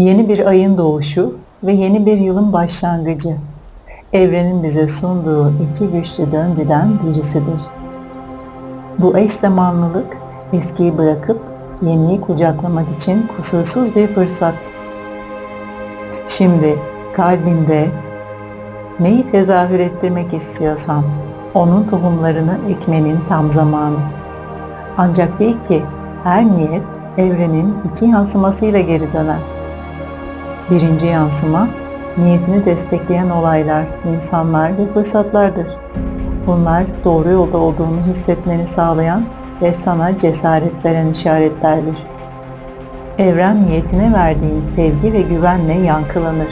Yeni bir ayın doğuşu ve yeni bir yılın başlangıcı. Evrenin bize sunduğu iki güçlü döngüden birisidir. Bu eş zamanlılık eskiyi bırakıp yeniyi kucaklamak için kusursuz bir fırsat. Şimdi kalbinde neyi tezahür ettirmek istiyorsan onun tohumlarını ekmenin tam zamanı. Ancak bil ki her niyet evrenin iki yansımasıyla geri döner. Birinci yansıma, niyetini destekleyen olaylar, insanlar ve fırsatlardır. Bunlar doğru yolda olduğunu hissetmeni sağlayan ve sana cesaret veren işaretlerdir. Evren niyetine verdiğin sevgi ve güvenle yankılanır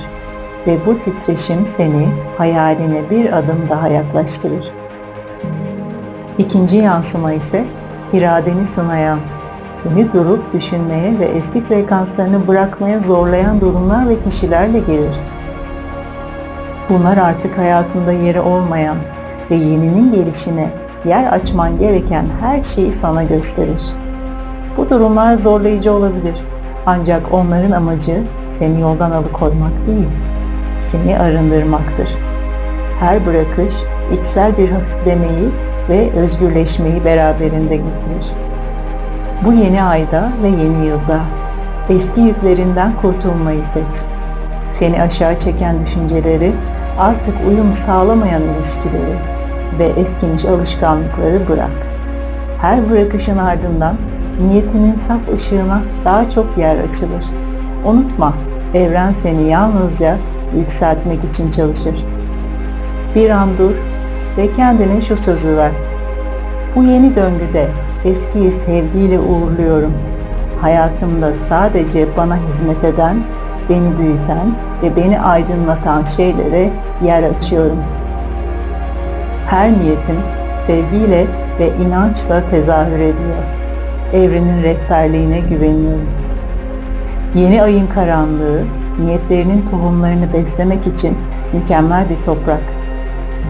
ve bu titreşim seni hayaline bir adım daha yaklaştırır. İkinci yansıma ise iradeni sınayan, seni durup düşünmeye ve eski frekanslarını bırakmaya zorlayan durumlar ve kişilerle gelir. Bunlar artık hayatında yeri olmayan ve yeninin gelişine yer açman gereken her şeyi sana gösterir. Bu durumlar zorlayıcı olabilir. Ancak onların amacı seni yoldan alıkoymak değil, seni arındırmaktır. Her bırakış içsel bir hafiflemeyi ve özgürleşmeyi beraberinde getirir. Bu yeni ayda ve yeni yılda eski yüklerinden kurtulmayı seç. Seni aşağı çeken düşünceleri, artık uyum sağlamayan ilişkileri ve eskimiş alışkanlıkları bırak. Her bırakışın ardından niyetinin saf ışığına daha çok yer açılır. Unutma, evren seni yalnızca yükseltmek için çalışır. Bir an dur ve kendine şu sözü ver. Bu yeni döngüde eskiyi sevgiyle uğurluyorum. Hayatımda sadece bana hizmet eden, beni büyüten ve beni aydınlatan şeylere yer açıyorum. Her niyetim sevgiyle ve inançla tezahür ediyor. Evrenin rehberliğine güveniyorum. Yeni ayın karanlığı, niyetlerinin tohumlarını beslemek için mükemmel bir toprak.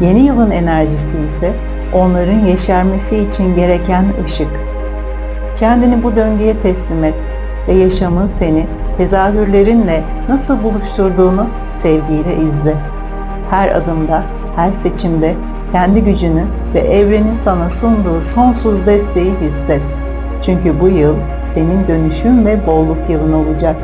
Yeni yılın enerjisi ise onların yeşermesi için gereken ışık. Kendini bu döngüye teslim et ve yaşamın seni tezahürlerinle nasıl buluşturduğunu sevgiyle izle. Her adımda, her seçimde kendi gücünü ve evrenin sana sunduğu sonsuz desteği hisset. Çünkü bu yıl senin dönüşüm ve bolluk yılın olacak.